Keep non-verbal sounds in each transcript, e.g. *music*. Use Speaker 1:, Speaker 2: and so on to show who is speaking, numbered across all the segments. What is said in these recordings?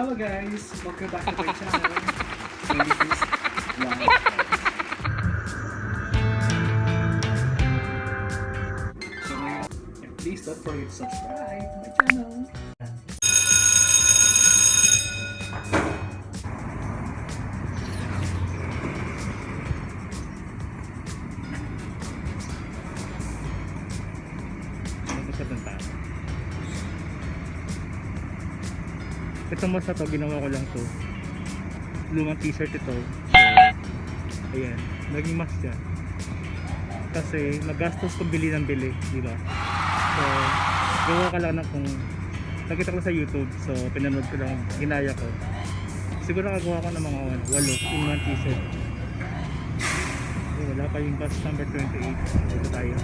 Speaker 1: Hello guys! Welcome back to my *laughs* channel. Sandy First Vlog. So ngayon, and please don't forget to subscribe to my channel.
Speaker 2: Ito mas na to, ginawa ko lang to. Lumang t-shirt ito. So, ayan, naging mas siya. Kasi magastos kung bili ng bili, di? So, gawa ka lang na kung nakita ko sa YouTube, so pinanood ko lang, ginaya ko. Siguro nakagawa ko ng mga walo in one t-shirt. Okay, wala pa yung bus number 28. Dito tayo.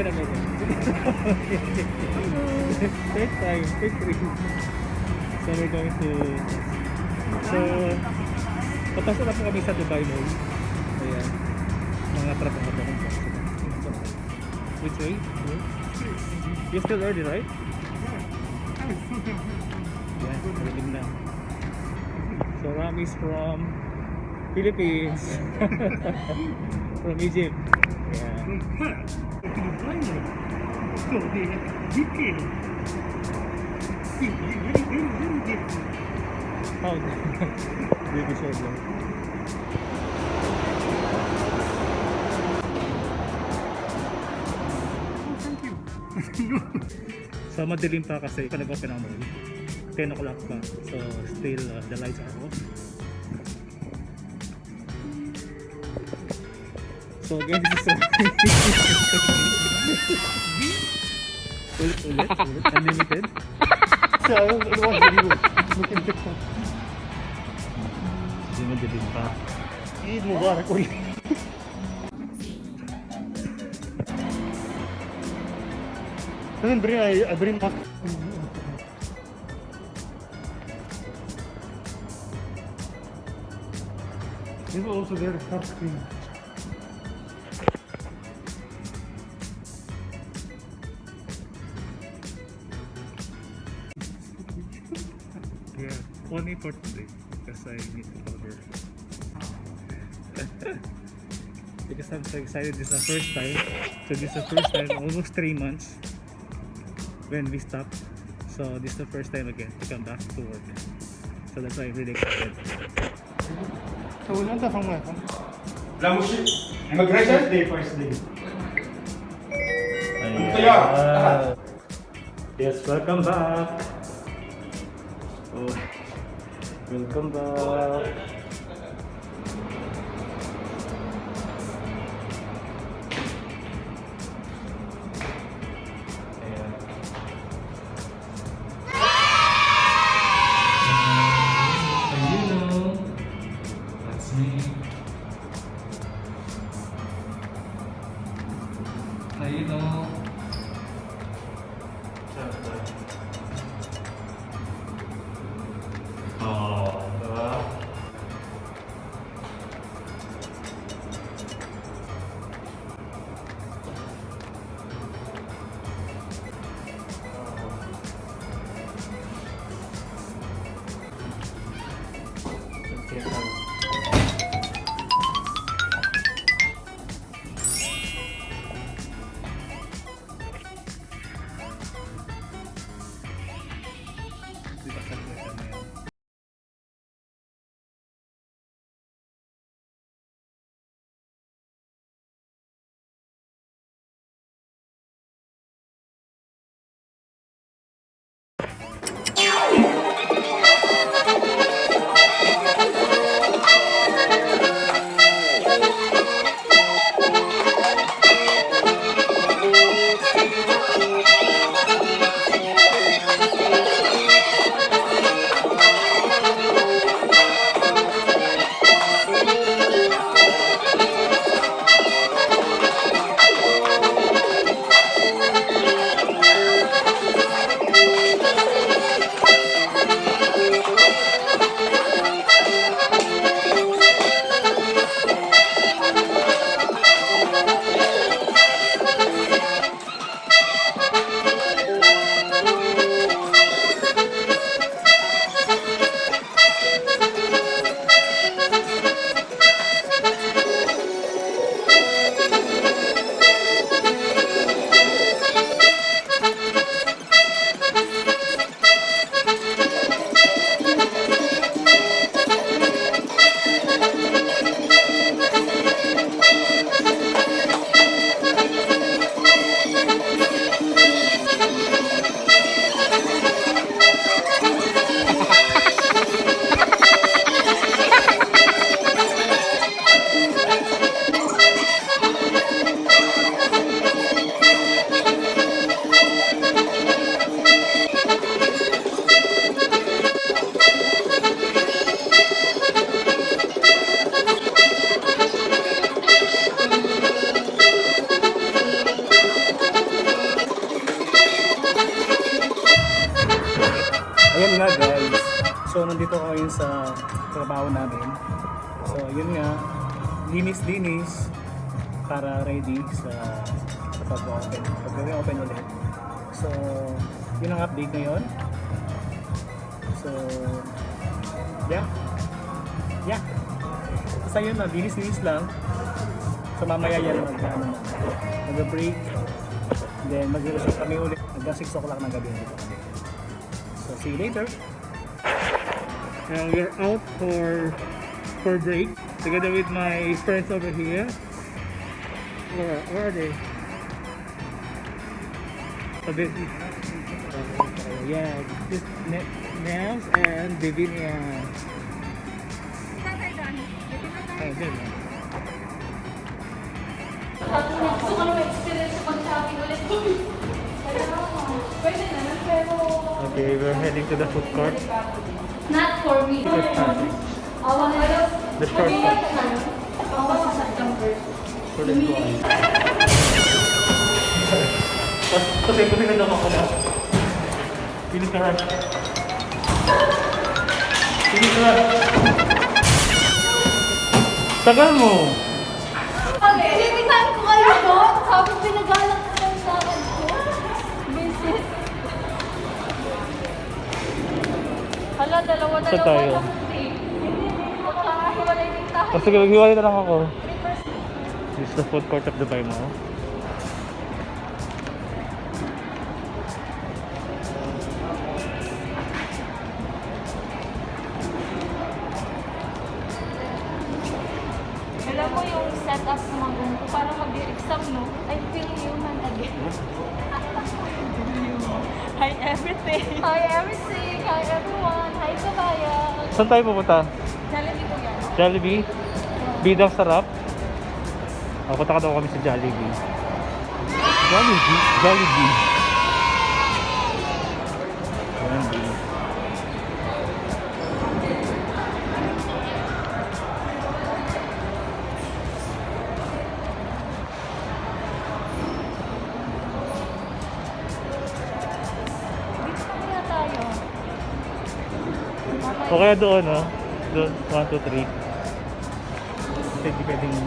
Speaker 2: Taga na meron. *laughs* Take time. Take three. So we're going to... So, papasok na po kami sa Dubai Mall. Ayan. Mga trabaho ko. Which way? You're still early, right? Yeah, malamig na. So Rami's from Philippines. *laughs* from Egypt. Yeah. How? Baby short lang. *laughs* So madilim pa kasi pa nag-open ang mall. 10 o'clock pa. So still uh, the lights are off. So again, this is *laughs* *laughs* ulit, ulit, ulit, unlimited.
Speaker 3: So, it was very good. Looking good.
Speaker 2: Hindi madilim pa.
Speaker 3: Eid Mubarak ulit. Then bring I, I bring mask. This also there start screen.
Speaker 2: Only for today because I need to cover. *laughs* because I'm so excited. This is the first time. So this is the first time, almost three months when we stopped. So this is the first time again to come back to work. So that's why I'm really excited.
Speaker 3: So we want to from where?
Speaker 4: La immigration?
Speaker 3: day, first day.
Speaker 4: Kaya,
Speaker 2: Yes, welcome back. Oh, welcome back. Ayan. Trabaho namin. So yun nga, linis-linis para ready sa sa pag-open. Pag-open ulit. So yun ang update ngayon. So yeah. Yeah. Basta yun na, linis-linis lang. So mamaya yan mag, ano, mag-break. Then mag-resume kami ulit. Hanggang 6 o'clock ng gabi. So see you later. And we're out for for break together with my friends over here. Where, where are they? So this is, uh, yeah, this Ne- Nels and Vivinia. Oh, there.
Speaker 5: Gusto ko na ma-experience sa pag-shopping ulit.
Speaker 2: Okay, we're heading to the food court.
Speaker 5: not for me.
Speaker 2: The short cut.
Speaker 5: Sa September.
Speaker 2: So let's go on. Kasi kasi nandun ako na. Pili ka ha. Pili ka ha. Tagal mo. Saan tayo?
Speaker 5: lang. Magkakahiwalay din tayo.
Speaker 2: O sige, maghiwalay na lang ako. This is the food court of Dubai Mall.
Speaker 5: Alam mo yung setup ng mga parang mag-exam, no? I feel human again. *laughs* Hi everything. Hi everything. Hi everyone. Hi kabayan.
Speaker 2: Saan tayo pupunta?
Speaker 5: Jollibee ko yan.
Speaker 2: Jollibee? Bidang sarap? O, punta ka daw kami sa. Jollibee? Jollibee. Jollibee. O kaya doon, no? Doon, 1, 2, 3. Pwede pwedeng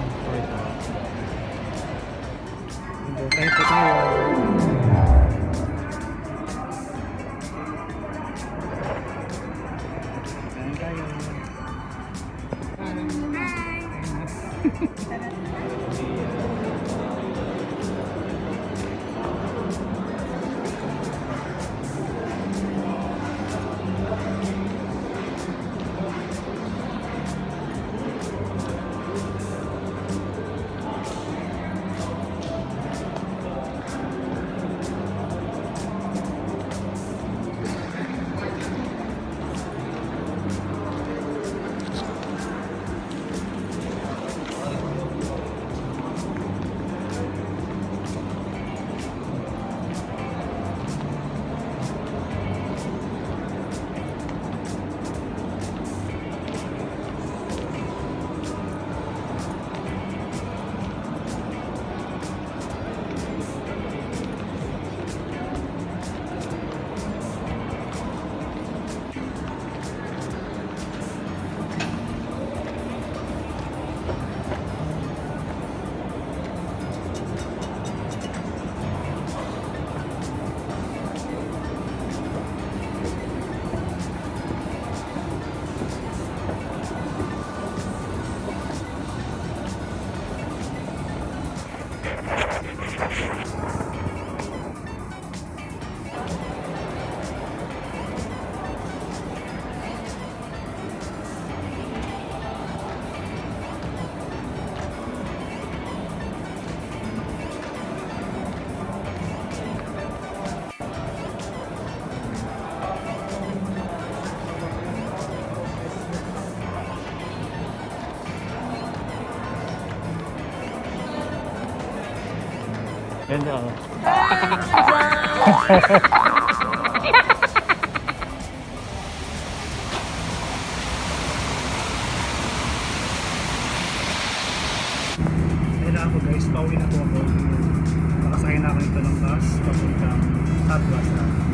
Speaker 2: Ganda oh. *laughs* Ayun na ako guys, pauwi na po ako. Nakasakay na ako nito ng bus papuntang Tadwa sa bahay.